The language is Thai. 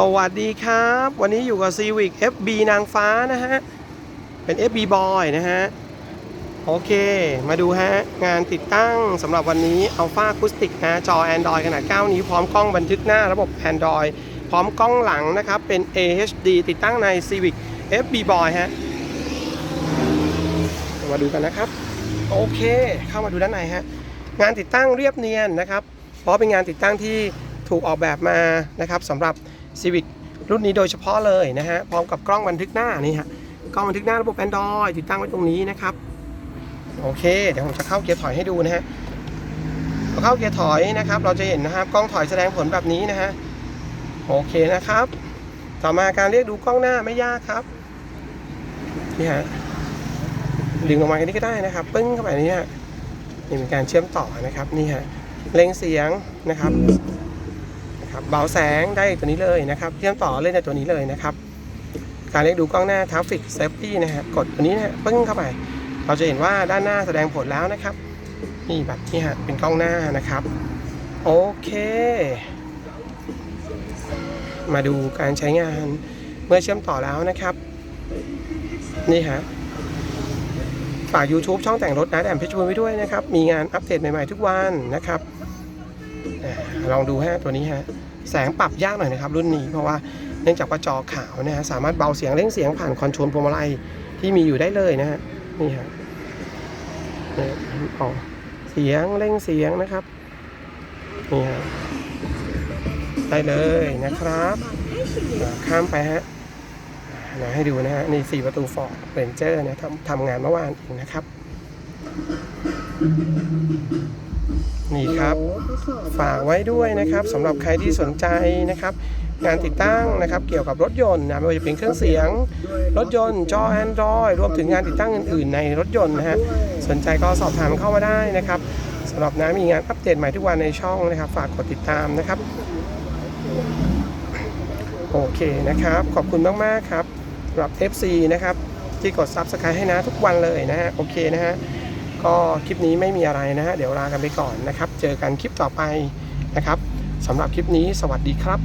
สวัสดีครับ วันนี้อยู่กับ Civic FB นางฟ้านะฮะ เป็น FB Boy นะฮะ โอเค มาดูฮะ งานติดตั้งสำหรับวันนี้ Alpha Acoustic นะจอ Android ขนาด 9 นิ้ว พร้อมกล้องบันทึกหน้าระบบ Android พร้อมกล้องหลังนะครับ เป็น AHD ติดตั้งใน Civic FB Boy ฮะ มาดูกันนะครับ โอเค เข้ามาดูด้านในฮะ งานติดตั้งเรียบเนียนนะครับ เพราะเป็นงานติดตั้งที่ถูกออกแบบมานะครับสำหรับ Civic รุ่นนี้โดยเฉพาะเลยนะฮะพร้อมกับกล้องบันทึกหน้านี่ฮะกล้องบันทึกหน้าระบบ Android ติดตั้งไว้ตรงนี้นะครับโอเค เดี๋ยวผมจะเข้าเกียร์ถอยให้ดูนะฮะพอเข้าเกียร์ถอยนะครับ เราจะเห็นนะครับกล้องถอยแสดงผลแบบนี้นะฮะโอเคนะครับ ต่อมาการเรียกดูกล้องหน้าไม่ยากครับนี่ฮะดึงลงมาแค่นี้ก็ได้นะครับ ปึ้งเข้าไปนี่ฮะนี่เป็นการเชื่อมต่อนะครับนี่ฮะเร่งเสียงนะครับ นะครับเบาแสงได้ตัวนี้เลยนะครับเชื่อมต่อเล่นในตัวนี้เลยนะครับ การเรียกดูกล้องหน้า Traffic Safety นะฮะกดตัวนี้นะปึ้งเข้าไป เราจะเห็นว่าด้านหน้าแสดงผลแล้วนะครับ นี่แบบนี้ฮะเป็นกล้องหน้านะครับ โอเค มาดูการใช้งานเมื่อเชื่อมต่อแล้วนะครับ นี่ฮะฝาก YouTube ช่องแต่งรถนะแอมเพชรบูรไว้ด้วยนะครับ มีงานอัปเดตใหม่ ๆ ทุกวันนะครับ ลองดูฮะตัวนี้ฮะแสงปรับยากหน่อยนะครับรุ่นนี้เพราะว่าเนื่องจากว่าจอขาวนะฮะสามารถเบาเสียงเร่งเสียงผ่านคอนโทรลพวงมาลัยที่มีอยู่ได้เลยนะฮะนี่ฮะเนี่ยออกเสียงเร่งเสียงนะครับนี่ฮะได้เลยนะครับข้ามไปฮะนะให้ดูนะฮะนี่สี่ประตูฟอร์ดเรนเจอร์นะทำทำงานเมื่อวานเองนะครับ นี่ครับฝากไว้ด้วยนะครับสำหรับใครที่สนใจนะครับ งานติดตั้งนะครับเกี่ยวกับรถยนต์นะไม่ว่าจะเป็นเครื่องเสียง รถยนต์จอ Android รวมถึงงานติดตั้งอื่นๆ ในรถยนต์นะฮะสนใจก็สอบถามเข้ามาได้นะครับสำหรับน้ามีงานอัปเดตใหม่ทุกวันในช่องนะครับ ฝากกดติดตามนะครับโอเคนะครับ ขอบคุณมากๆครับสำหรับ FC นะครับที่กด Subscribe ให้นะทุกวันเลยนะฮะโอเคนะฮะ ก็คลิปนี้ไม่มีอะไรนะฮะเดี๋ยวลากันไปก่อนนะครับ เจอกันคลิปต่อไปนะครับสำหรับคลิปนี้สวัสดีครับ